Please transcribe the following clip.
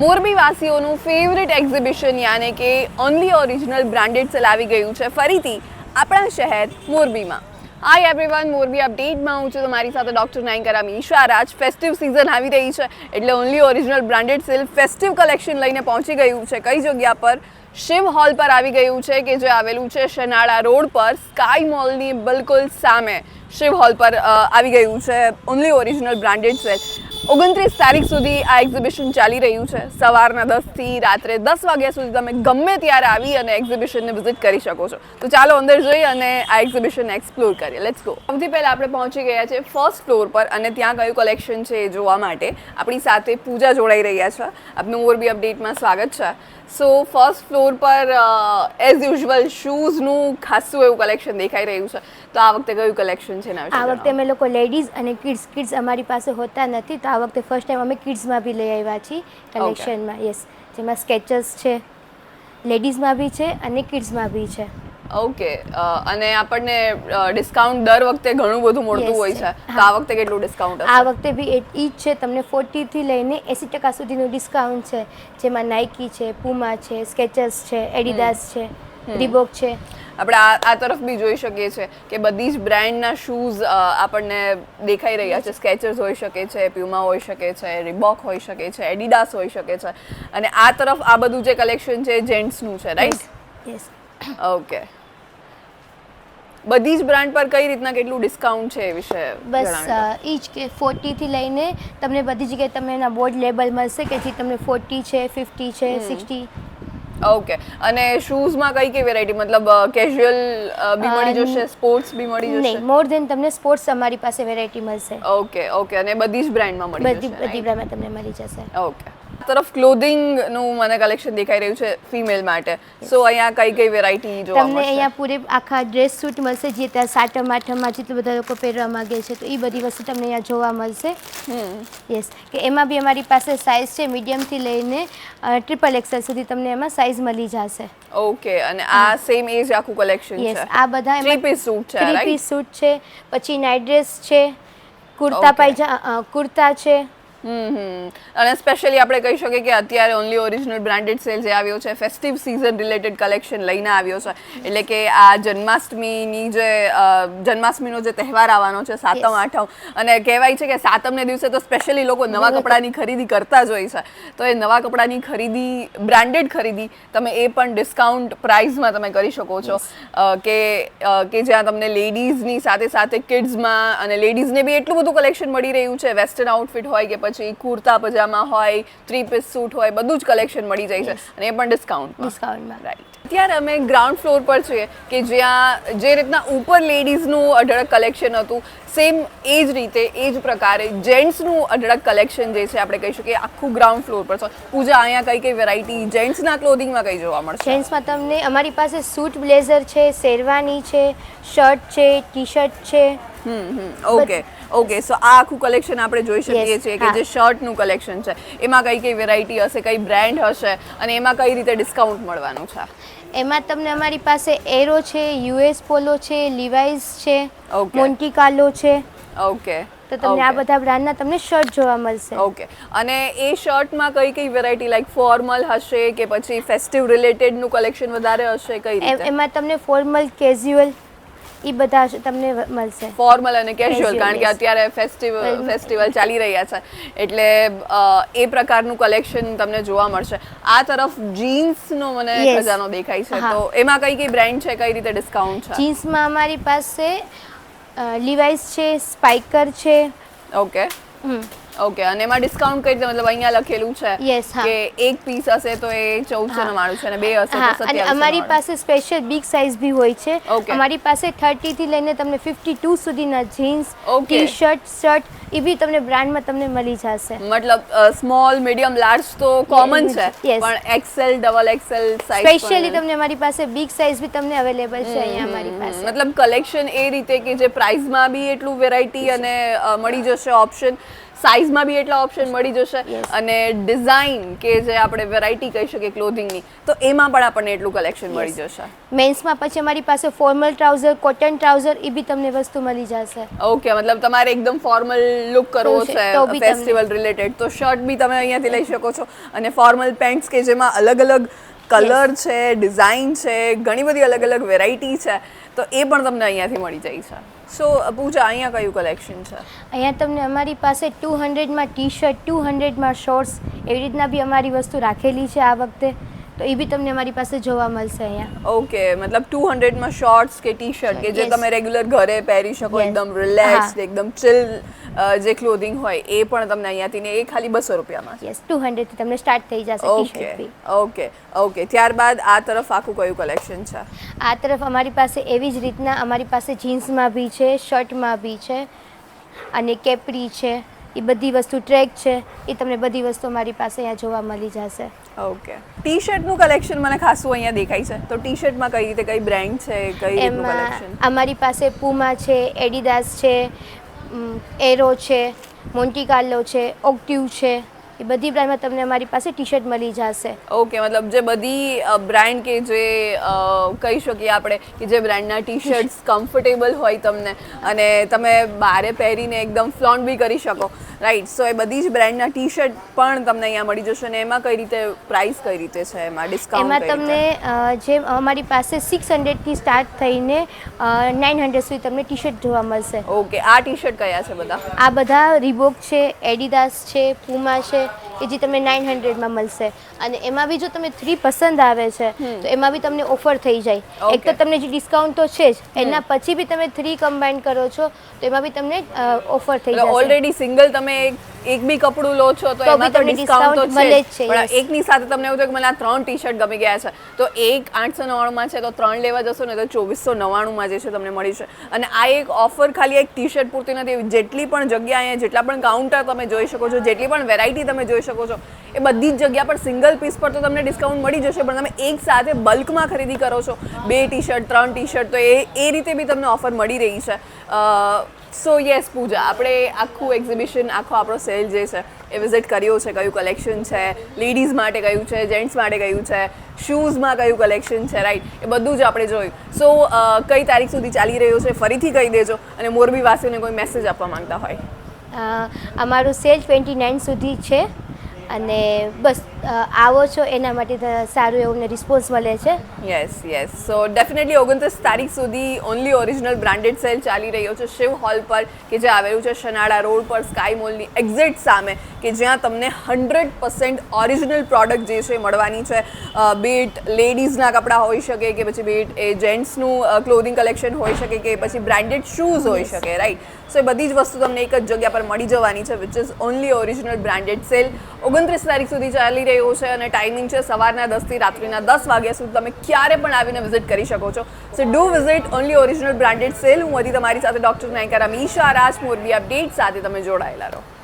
મોરબી વાસીઓનું favourite exhibition યાને કે ઓનલી ઓરિજિનલ બ્રાન્ડેડ સેલ આવી ગયું છે. ફરીથી આપણા શહેર મોરબીમાં. હાય એવરીવન મોરબી અપડેટમાં હું છું તમારી સાથે ડૉક્ટર નાયંકરા મીશા રાજ ફેસ્ટિવ સિઝન આવી રહી છે, એટલે only original branded silk festive collection લઈને પહોંચી ગયું છે. કઈ જગ્યા પર? શિવ હોલ પર આવી ગયું છે કે જે આવેલું છે શનાળા રોડ પર સ્કાય મોલની બિલકુલ સામે. શિવ હોલ પર આવી ગયું છે ઓનલી ઓરિજિનલ બ્રાન્ડેડ સેલ ઓગણત્રીસ તારીખ સુધી આ એક્ઝિબિશન ચાલી રહ્યું છે. સવારના દસથી રાત્રે દસ વાગ્યા સુધી તમે ગમે ત્યારે આવી અને એક્ઝિબિશનને વિઝિટ કરી શકો છો. તો ચાલો અંદર જોઈ અને આ એક્ઝિબિશન એક્સપ્લોર કરીએ. લેટ્સ ગો સૌથી પહેલાં આપણે પહોંચી ગયા છે ફર્સ્ટ ફ્લોર પર અને ત્યાં કયું કલેક્શન છે એ જોવા માટે. આપણી સાથે પૂજા જોડાઈ રહ્યા છે. આપનું મોરબી અપડેટમાં સ્વાગત છે. સો ફર્સ્ટ ફ્લોર પર એઝ યુઝ્યુઅલ શૂઝનું ખાસું એવું કલેક્શન દેખાઈ રહ્યું છે. તો આ વખતે કયું કલેક્શન છે આ વખતે અમે લોકો લેડીઝ અને કિડ્સ કિડ્સ અમારી પાસે હોતા નથી તો આ વખતે ફર્સ્ટ ટાઈમ અમે કિડ્સમાં બી લઈ આવ્યા છીએ કલેક્શનમાં યસ જેમાં સ્કેચર્સ છે લેડીઝમાં બી છે અને કિડ્સમાં બી છે. ઓકે અને આપણને ડિસ્કાઉન્ટ દર વખતે ઘણું બધું મળતું હોય છે. તો આ વખતે કેટલું ડિસ્કાઉન્ટ આ વખતે બી એ જ છે તમને ફોર્ટીથી લઈને એંસી ટકા સુધીનું ડિસ્કાઉન્ટ છે. જેમાં નાઇકી છે પુમા છે સ્કેચર્સ છે એડિડાસ છે રીબોક છે. આપણે આ આ તરફ બી જોઈ શકીએ છીએ કે બધી જ બ્રાન્ડના શૂઝ આપણને દેખાઈ રહ્યા છે. સ્કેચર્સ હોઈ શકે છે પ્યુમા હોઈ શકે છે રિબોક હોઈ શકે છે એડિડાસ હોઈ શકે છે. અને આ તરફ આ બધું જે કલેક્શન છે જેન્ટ્સનું છે રાઈટ ઓકે બધી જ બ્રાન્ડ પર કઈ રીતના કેટલું ડિસ્કાઉન્ટ છે એ વિશે બસ ઈચ. એ જ કે ફોર્ટીથી લઈને તમને બધી જગ્યાએ તમને એના બોર્ડ લેબલ મળશે કે જે તમને ફોર્ટી છે ફિફ્ટી છે સિક્સટી ઓકે અને શૂઝમાં કઈ કઈ વેરાયટી મતલબ કેઝ્યુઅલ બી મળી જશે સ્પોર્ટ્સ બી મળી નહીં જશે મોર ધેન તમને સ્પોર્ટ્સ અમારી પાસે વેરાયટી મળશે. ઓકે ઓકે અને બધી જ બ્રાન્ડમાં મળી જશે બધી બધી બ્રાન્ડમાં તમને મળી જશે. ઓકે તરફ ક્લોધિંગનું મને કલેક્શન દેખાઈ રહ્યું છે ફિમેલ માટે. સો અહીંયા કઈ કઈ વેરાયટી જોવા તમને અહીંયા પૂરે આખા ડ્રેસ સૂટ મળશે જે ત્યાં સાતમ આઠમમાં જેટલું બધા લોકો પહેરવા માંગે છે તો એ બધી વસ્તુ તમને અહીંયા જોવા મળશે. યસ કે એમાં બી અમારી પાસે સાઇઝ છે મીડિયમથી લઈને ટ્રિપલ એક્સેલ સુધી તમને એમાં સાઇઝ મળી જશે. ઓકે અને આ સેમ એજ આખું કલેક્શન યસ છે. આ બધા થ્રી પીસ સૂટ છે થ્રી પીસ સૂટ છે પછી નાઇટ ડ્રેસ છે કુર્તા. પાયજા કુર્તા છે અને સ્પેશિયલી આપણે કહી શકીએ કે અત્યારે ઓનલી ઓરિજિનલ બ્રાન્ડેડ સેલ જે આવ્યો છે ફેસ્ટિવ સિઝન રિલેટેડ કલેક્શન લઈને આવ્યો છે. એટલે કે આ જન્માષ્ટમીની જે જન્માષ્ટમીનો જે તહેવાર આવવાનો છે સાતમ આઠમ. અને કહેવાય છે કે સાતમને દિવસે તો સ્પેશિયલી લોકો નવા કપડાની ખરીદી કરતા જ હોય છે. તો એ નવા કપડાની ખરીદી બ્રાન્ડેડ ખરીદી તમે એ પણ ડિસ્કાઉન્ટ પ્રાઇઝમાં તમે કરી શકો છો. કે કે જ્યાં તમને લેડીઝની સાથે સાથે કિડ્સમાં અને લેડીઝને બી એટલું બધું કલેક્શન મળી રહ્યું છે. વેસ્ટર્ન આઉટફિટ હોય કે પછી કુર્તા પજામા હોય થ્રી પીસ સૂટ હોય બધું જ કલેક્શન મળી જાય છે. અને એ પણ ડિસ્કાઉન્ટમાં ડિસ્કાઉન્ટમાં રાઈટ અત્યારે અમે ગ્રાઉન્ડ ફ્લોર પર છીએ કે જ્યાં જે રીતના ઉપર લેડીઝનું અઢળક કલેક્શન હતું સેમ એ જ રીતે એ જ પ્રકારે જેન્ટ્સનું અઢળક કલેક્શન જે છે આપણે કહી શકીએ આખું ગ્રાઉન્ડ ફ્લોર પર. છે પૂજા અહીંયા કઈ કઈ વેરાયટી જેન્ટ્સના ક્લોથિંગમાં કઈ જોવા મળશે? જેન્ટ્સમાં તમને અમારી પાસે સૂટ બ્લેઝર છે શેરવાની છે શર્ટ છે ટી શર્ટ છે. ઓકે ઓકે સો આ આખું કલેક્શન આપણે જોઈ શકીએ છીએ કે જે શર્ટનું કલેક્શન છે એમાં કઈ કઈ વેરાયટી હશે કઈ બ્રાન્ડ હશે અને એમાં કઈ રીતે ડિસ્કાઉન્ટ મળવાનું છે? એમાં તમને અમારી પાસે એરો છે યુએસ પોલો છે લિવાઇઝ છે. મોન્ટી કાર્લો છે. ઓકે તો તમને આ બધા બ્રાન્ડના તમને શર્ટ જોવા મળશે. ઓકે અને એ શર્ટમાં કઈ કઈ વેરાયટી લાઈક ફોર્મલ હશે કે પછી ફેસ્ટિવ રિલેટેડનું કલેક્શન વધારે હશે કઈ એમાં તમને ફોર્મલ કેઝ્યુઅલ એ બધા તમને મળશે. ફોર્મલ અને કેઝ્યુઅલ કારણ કે અત્યારે ફેસ્ટિવલ ફેસ્ટિવલ ચાલી રહ્યા છે. એટલે એ પ્રકારનું કલેક્શન તમને જોવા મળશે. આ તરફ જીન્સનો મને. ખજાનો દેખાય છે. તો એમાં કઈ કઈ બ્રાન્ડ છે કઈ રીતે ડિસ્કાઉન્ટ છે? જીન્સમાં અમારી પાસે લિવાઇઝ છે સ્પાઇકર છે. ઓકે હમ. ઓકે અને એમાં ડિસ્કાઉન્ટ કરી દે મતલબ અહીંયા લખેલું છે યસ હા. કે એક પીસ હશે તો એ ચૌદસો હા. નવ્વાણું છે અને બે હશે તો હા અને અમારી પાસે સ્પેશિયલ બિગ સાઇઝ બી હોય છે. અમારી પાસે થર્ટી થી લઈને તમને ફિફ્ટી ટુ સુધીના જીન્સ Okay. ટી શર્ટ એ બી તમને બ્રાન્ડમાં તમને મળી જશે. મતલબ સ્મોલ મીડિયમ લાર્જ તો કોમન છે. પણ XL double XL size specially તમને અમારી પાસે બિગ સાઇઝ બી તમને અવેલેબલ છે અહીંયા અમારી પાસે. મતલબ કલેક્શન એ રીતે કે જે પ્રાઇસમાં બી એટલું વેરાયટી અને મળી જશે ઓપ્શન સાઇઝમાં બી એટલા ઓપ્શન મળી જશે. અને ડિઝાઇન કે જે આપણે વેરાયટી કહી શકીએ ક્લોથિંગની તો એમાં પણ આપણને એટલું કલેક્શન મળી જશે. મેન્સમાં પછી અમારી પાસે ફોર્મલ ટ્રાઉઝર કોટન ટ્રાઉઝર એ બી તમને વસ્તુ મળી જશે. ઓકે મતલબ તમારે એકદમ ફોર્મલ લુક કરવો છે ફેસ્ટિવલ રિલેટેડ તો શર્ટ બી તમે અહીંયાથી લઈ શકો છો. અને ફોર્મલ પેન્ટ્સ કે જેમાં અલગ અલગ કલર છે ડિઝાઇન છે ઘણી બધી અલગ અલગ વેરાયટી છે. તો એ પણ તમને અહીંયાથી મળી જાય છે. સો પૂજા અહીંયા કયું કલેક્શન છે? અહીંયા તમને અમારી પાસે ટુ હંડ્રેડમાં ટી શર્ટ ટુ હંડ્રેડમાં શોર્ટ્સ એવી રીતના બી અમારી વસ્તુ રાખેલી છે આ વખતે. તો એ બી તમને અમારી પાસે જોવા મળશે અહીંયા. ઓકે મતલબ ટુ હંડ્રેડમાં શોર્ટ્સ કે ટી શર્ટ કે જે તમે રેગ્યુલર ઘરે પહેરી શકો એકદમ રિલેક્સ એકદમ ચિલ જે ક્લોથિંગ હોય એ પણ તમને અહીંયાથી ને એ ખાલી બસો રૂપિયામાં. યસ ટુ હંડ્રેડથી તમને સ્ટાર્ટ થઈ જશે ઓકે ઓકે ઓકે ત્યારબાદ આ તરફ આખું કયું કલેક્શન છે? આ તરફ અમારી પાસે એવી જ રીતના અમારી પાસે જીન્સમાં બી છે શર્ટમાં બી છે અને કેપરી છે. એ બધી વસ્તુ ટ્રેક છે એ તમને બધી વસ્તુ મારી પાસે અહીંયા જોવા મળી જશે. ઓકે. ટી શર્ટનું કલેક્શન મને ખાસું અહીંયા દેખાય છે. તો ટી શર્ટમાં કઈ રીતે કઈ બ્રાન્ડ છે કઈ એમાં અમારી પાસે પુમા છે એડિડાસ છે એરો છે મોન્ટી કાર્લો છે ઓક્ટિવ છે. એ બધી બ્રાન્ડમાં તમને અમારી પાસે ટી શર્ટ મળી જશે. ઓકે મતલબ જે બધી બ્રાન્ડ કે જે કહી શકીએ આપણે કે જે બ્રાન્ડના ટી શર્ટ્સ કમ્ફર્ટેબલ હોય તમને અને તમે બારે પહેરીને એકદમ ફ્લોન્ટ બી કરી શકો. રાઈટ સો એ બધી જ બ્રાન્ડના ટી શર્ટ પણ તમને અહીંયા મળી જશે અને એમાં કઈ રીતે પ્રાઇસ કઈ રીતે છે? એમાં ડિસ્કાઉન્ટ એમાં તમને જે અમારી પાસે સિક્સ હંડ્રેડથી સ્ટાર્ટ થઈને નાઇન હંડ્રેડ સુધી તમને ટી શર્ટ જોવા મળશે. ઓકે આ ટી શર્ટ કયા છે બધા? આ બધા રીબોક છે એડિડાસ છે પુમા છે કે જે તમને નાઇન હંડ્રેડમાં મળશે. અને એમાં બી જો તમે થ્રી પસંદ આવે છે તો એમાં બી તમને ઓફર થઈ જાય. એક તો તમને જે ડિસ્કાઉન્ટ તો છે જ એના પછી બી તમે થ્રી કમ્બાઈન કરો છો તો એમાં બી તમને ઓફર થઈ જાય ઓલરેડી સિંગલ તમે એક બી કપડું લો છો તો એમાં તો ડિસ્કાઉન્ટ તો છે પણ એકની સાથે તમને એવું થયું કે મને આ ત્રણ ટી શર્ટ ગમી ગયા છે. તો એક આઠસો નવ્વાણુંમાં છે તો ત્રણ લેવા જશો ને તો ચોવીસો નવ્વાણુંમાં જે છે તમને મળી છે. અને આ એક ઓફર ખાલી એક ટી શર્ટ પૂરતી નથી. જેટલી પણ જગ્યા અહીંયા જેટલા પણ કાઉન્ટર તમે જોઈ શકો છો જેટલી પણ વેરાયટી તમે જોઈ શકો છો. એ બધી જ જગ્યા પર સિંગલ પીસ પર તો તમને ડિસ્કાઉન્ટ મળી જશે, પણ તમે એક સાથે બલ્કમાં ખરીદી કરો છો. બે ટી શર્ટ ત્રણ ટી શર્ટ તો એ એ રીતે બી તમને ઓફર મળી રહી છે. સો યસ પૂજા, આપણે આખું એક્ઝિબિશન આખો આપણો સેલ જે છે, એ વિઝિટ કર્યો છે, કયું કલેક્શન છે લેડીઝ માટે કયું છે જેન્ટ્સ માટે કયું છે શૂઝમાં કયું કલેક્શન છે રાઈટ એ બધું જ આપણે જોયું. સો કઈ તારીખ સુધી ચાલી રહ્યો છે, ફરીથી કહી દેજો, અને મોરબી વાસીઓને કોઈ મેસેજ આપવા માંગતા હોય. અમારું સેલ ટ્વેન્ટી નાઇન સુધી છે. અને બસ આવો છો એના માટે સારું એવું રિસ્પોન્સ મળે છે. યસ યસ સો ડેફિનેટલી ઓગણત્રીસ તારીખ સુધી ઓનલી ઓરિજિનલ બ્રાન્ડેડ સેલ ચાલી રહ્યો છે. શિવ હોલ પર કે જે આવેલું છે શનાળા રોડ પર સ્કાય મોલની એક્ઝેક્ટ સામે કે જ્યાં તમને હંડ્રેડ પર્સન્ટ ઓરિજિનલ પ્રોડક્ટ જે છે મળવાની છે. બેટ લેડીઝના કપડાં હોઈ શકે કે પછી બેટ એ જેન્ટ્સનું ક્લોથિંગ કલેક્શન હોઈ શકે કે પછી બ્રાન્ડેડ શૂઝ હોઈ શકે રાઈટ સો એ બધી જ વસ્તુ તમને એક જ જગ્યા પર મળી જવાની છે which is only original branded sale ઓગણત્રીસ તારીખ સુધી ચાલી રહ્યો છે અને ટાઈમિંગ છે સવારના દસથી રાત્રિના દસ વાગ્યા સુધી તમે ક્યારે પણ આવીને વિઝિટ કરી શકો છો. So do visit only original branded sale હું હતી તમારી સાથે ડોક્ટર નાયકા રમીશા રાજ, મોરબી અપડેટ સાથે તમે જોડાયેલા રહો.